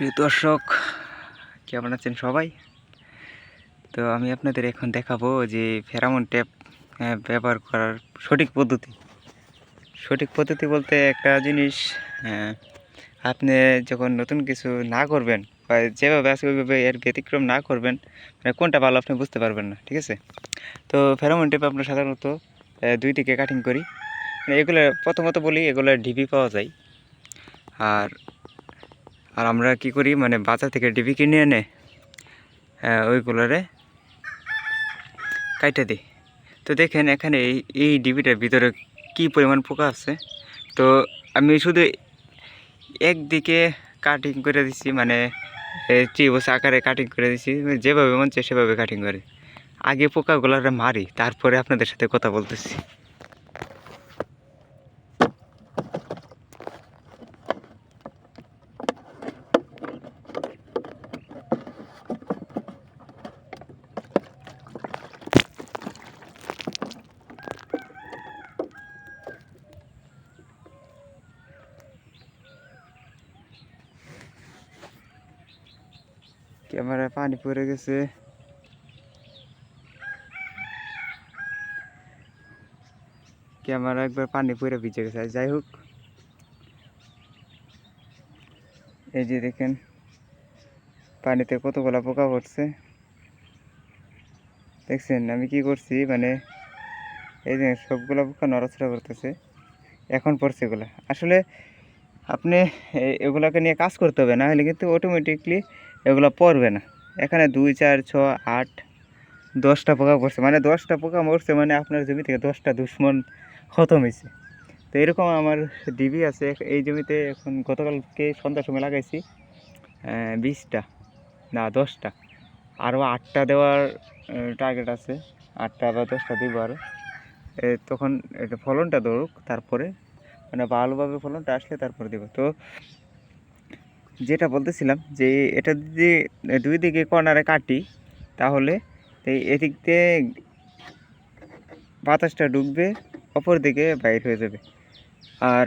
প্রিয় দর্শক, কেমন আছেন সবাই? তো আমি আপনাদের এখন দেখাবো যে ফেরামন ট্যাপ ব্যবহার করার সঠিক পদ্ধতি। সঠিক পদ্ধতি বলতে একটা জিনিস আপনি যখন নতুন কিছু না করবেন বা যেভাবে আছে ওইভাবে এর ব্যতিক্রম না করবেন মানে কোনটা ভালো আপনি বুঝতে পারবেন না, ঠিক আছে? তো ফেরামন ট্যাপ আমরা সাধারণত দুই দিকে কাটিং করি। মানে এগুলো প্রথমত বলি, এগুলো ডিবি পাওয়া যায়। আর আর আমরা কি করি মানে বাজার থেকে ডিবি কিনে এনে ওইগুলোরে কাইটে দিই। তো দেখেন এখানে এই এই ডিবিটার ভিতরে কি পরিমাণ পোকা আছে। তো আমি শুধু একদিকে কাটিং করে দিচ্ছি মানে ত্রিভুজ আকারে কাটিং করে দিচ্ছি যেভাবে মন সেভাবে কাটিং করে। আগে পোকাগুলোরে মারি, তারপরে আপনাদের সাথে কথা বলতেছি। ক্যামেরায় পানি পড়ে গেছে। ক্যামেরা একবার পানি পড়ে ভিজে গেছে। যাই হোক, এই যে দেখেন, পানিতে কতগুলা পোকা পড়ছে। দেখছেন, আমি কি করছি মানে এই যে সবগুলা পোকা নড়াচড়া করতেছে, এখন পড়ছে এগুলা। আসলে আপনি এগুলাকে নিয়ে কাজ করতে হবে, না হলে কিন্তু অটোমেটিকলি এগুলো পড়বে না। এখানে দুই, চার ছ আট, দশটা পোকা পড়ছে। মানে দশটা পোকা মরছে মানে আপনার জমি থেকে দশটা দুশ্মন খতম হয়েছে। তো এরকম আমার ডিবি আছে। এই জমিতে এখন গতকালকে সন্ধ্যার সময় লাগাইছি বিশটা, না, দশটা। আরও আটটা দেওয়ার টার্গেট আছে। আটটা বা দশটা দিব আরও। তখন এটা ফলনটা ধরুক, তারপরে মানে ভালোভাবে ফলনটা আসলে তারপরে দেবো। তো যেটা বলতেছিলাম যে এটা যদি দুই দিকে কর্নারে কাটি, তাহলে এদিক দিয়ে বাতাসটা ঢুকবে অপর দিকে বাইর হয়ে যাবে। আর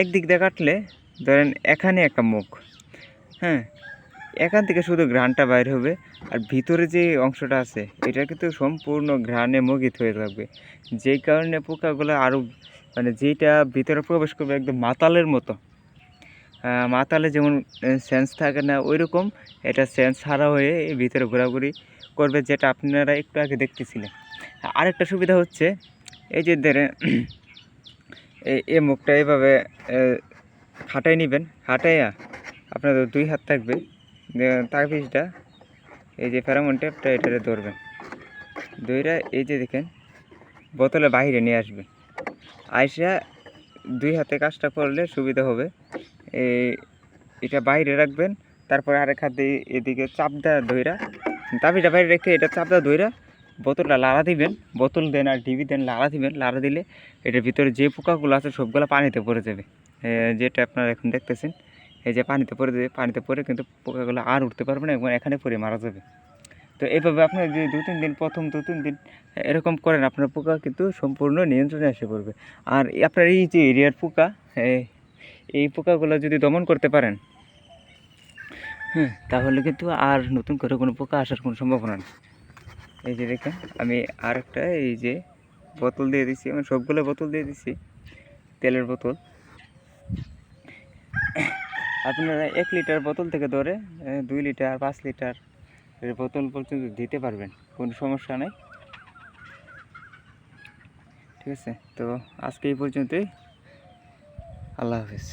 একদিক দিয়ে কাটলে ধরেন এখানে একটা মুখ হ্যাঁ এখান থেকে শুধু ঘ্রাণটা বাইর হবে, আর ভিতরে যে অংশটা আছে, এটা কিন্তু সম্পূর্ণ ঘ্রাণে মুগিত হয়ে থাকবে। যেই কারণে পোকাগুলো আরও মানে যেটা ভিতরে প্রবেশ করবে একদম মাতালের মতো মাতালে যেমন সেন্স থাকে না ওই রকম এটা সেন্স হারা হয়ে ভিতরে ঘোরাঘুরি করবে যেটা আপনারা একটু আগে দেখতেছিলেন। আরেকটা সুবিধা হচ্ছে, এই যে ধরেন, এই মুখটা এইভাবে খাটাই নেবেন খাটাইয়া আপনাদের দুই হাত থাকবে পিসটা এই যে ফেরামন টেপটা এটারে ধরবেন। দইরা এই যে দেখেন, বোতলে বাইরে নিয়ে আসবেন আইসা দুই হাতে কাজটা করলে সুবিধা হবে। এটা বাইরে রাখবেন, তারপরে আরেক হাতে এদিকে চাপদা ধইরা তাপিটা বাইরে রেখে এটা চাপদা ধইরা বোতলটা লাড়া দিবেন, বোতল দেন আর ডিবি দেন, লাড়া দিবেন, লাড়া দিলে এটার ভিতরে যে পোকাগুলো আছে সবগুলো পানিতে পড়ে যাবে। যেটা আপনারা এখন দেখতেছেন, এই যে পানিতে পড়ে যাবে, পানিতে পড়ে কিন্তু পোকাগুলো আর উঠতে পারবে না এবং এখানে পড়ে মারা যাবে। তো এইভাবে আপনার যে দু তিন দিন, প্রথম দু তিন দিন এরকম করেন, আপনার পোকা কিন্তু সম্পূর্ণ নিয়ন্ত্রণে এসে পড়বে। আর আপনার এই যে এরিয়ার পোকা এই- পোকাগুলো যদি দমন করতে পারেন হ্যাঁ তাহলে কিন্তু আর নতুন করে কোনো পোকা আসার কোনো সম্ভাবনা নেই। এই যে দেখেন, আমি আর একটা এই যে বোতল দিয়ে দিচ্ছি আমি সবগুলো বোতল দিয়ে দিচ্ছি তেলের বোতল। আপনারা এক লিটার বোতল থেকে ধরে দুই লিটার, পাঁচ লিটার বোতল পর্যন্ত দিতে পারবেন, কোনো সমস্যা নেই। ঠিক আছে, তো আজকে এই পর্যন্তই। আল্লাহ হাফিজ